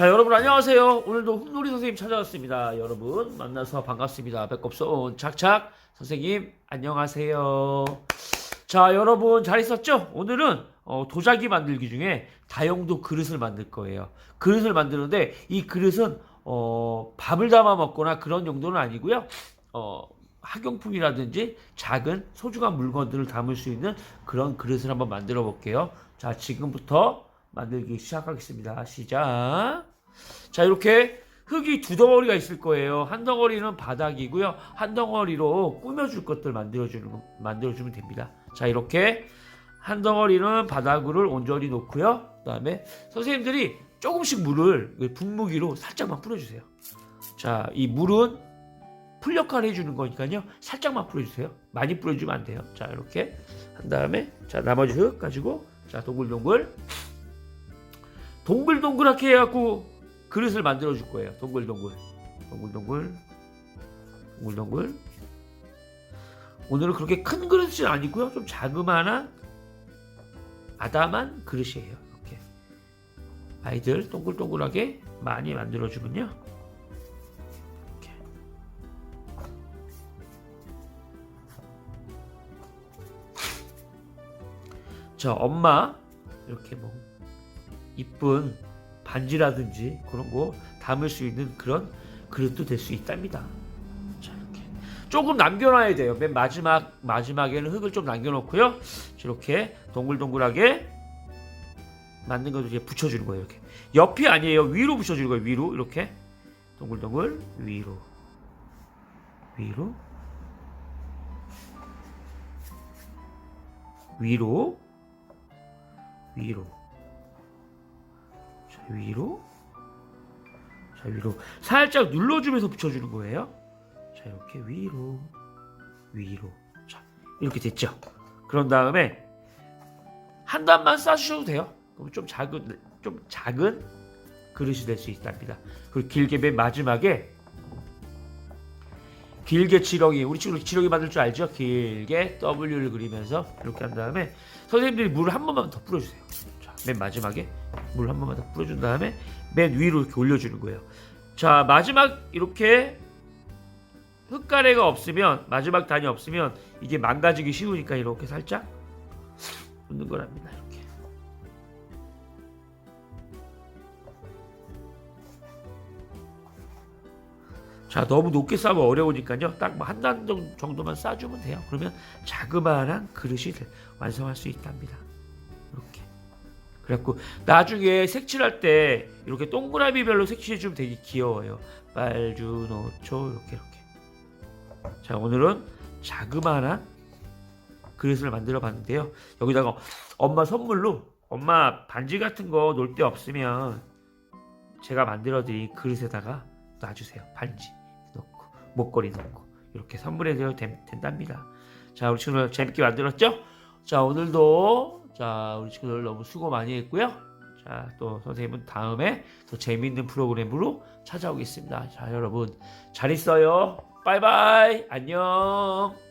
자 여러분 안녕하세요. 오늘도 hun놀이 선생님 찾아왔습니다. 여러분 만나서 반갑습니다. 배꼽손 착착 선생님 안녕하세요. 자 여러분 잘 있었죠? 오늘은 어, 도자기 만들기 중에 다용도 그릇을 만들 거예요. 그릇을 만드는데 이 그릇은 어, 밥을 담아 먹거나 그런 용도는 아니고요. 어, 학용품이라든지 작은 소중한 물건들을 담을 수 있는 그런 그릇을 한번 만들어 볼게요. 자, 지금부터 만들기 시작하겠습니다. 시작. 자, 이렇게 흙이 두 덩어리가 있을 거예요. 한 덩어리는 바닥이고요. 한 덩어리로 꾸며줄 것들 만들어주는, 거- 만들어주면 됩니다. 자, 이렇게 한 덩어리는 바닥을 온전히 놓고요. 그 다음에 선생님들이 조금씩 물을 분무기로 살짝만 뿌려주세요. 자, 이 물은 풀 역할을 해주는 거니까요. 살짝만 뿌려주세요. 많이 뿌려주면 안 돼요. 자, 이렇게 한 다음에 자 나머지 흙 가지고 자 동글동글 동글동글하게 해갖고 그릇을 만들어 줄 거예요. 동글동글 동글동글 동글동글 오늘은 그렇게 큰 그릇이 아니고요. 좀 자그마한 아담한 그릇이에요. 이렇게 아이들 동글동글하게 많이 만들어 주면요. 이렇게. 자, 엄마 이렇게 뭐 이쁜 반지라든지 그런 거 담을 수 있는 그런 그릇도 될 수 있답니다. 자, 이렇게 조금 남겨놔야 돼요. 맨 마지막 마지막에는 흙을 좀 남겨놓고요. 이렇게 동글동글하게 만든 것도 이제 붙여주는 거예요. 이렇게 옆이 아니에요. 위로 붙여주는 거예요. 위로 이렇게 동글동글 위로 위로 위로 위로 자 위로? 자 위로. 살짝 눌러주면서 붙여주는 거예요. 자 이렇게 위로 위로. 자 이렇게 됐죠? 그런 다음에 한 단만 싸주셔도 돼요. 그럼 좀 작은 좀 작은 그릇이 될 수 있답니다. 그리고 길게 맨 마지막에 길게 지렁이 우리 친구 지렁이 만들 줄 알죠? 길게 W를 그리면서 이렇게 한 다음에 선생님들이 물을 한 번만 더 뿌려주세요. 자, 맨 마지막에 물 한 번만 더 뿌려준 다음에 맨 위로 이렇게 올려주는 거예요. 자 마지막 이렇게 흙가래가 없으면 마지막 단이 없으면 이게 망가지기 쉬우니까 이렇게 살짝 붓는 거랍니다. 이렇게. 자 너무 높게 싸면 어려우니까요 딱뭐한단 정도만 싸주면 돼요 그러면 자그마한 그릇이 돼- 완성할 수 있답니다 그래갖고 나중에 색칠할 때 이렇게 동그라미별로 색칠해주면 되게 귀여워요 빨주 노초 이렇게 이렇게 자 오늘은 자그마한 그릇을 만들어 봤는데요 여기다가 엄마 선물로 엄마 반지 같은 거놀데 없으면 제가 만들어 드린 그릇에다가 놔주세요 반지 넣고 목걸이 넣고 이렇게 선물해 드려도 된- 된답니다. 자 우리 친구들 재밌게 만들었죠? 자 오늘도 자 우리 친구들 너무 수고 많이 했고요. 자 또 선생님은 다음에 더 재미있는 프로그램으로 찾아오겠습니다. 자 여러분 잘 있어요. 바이바이 안녕.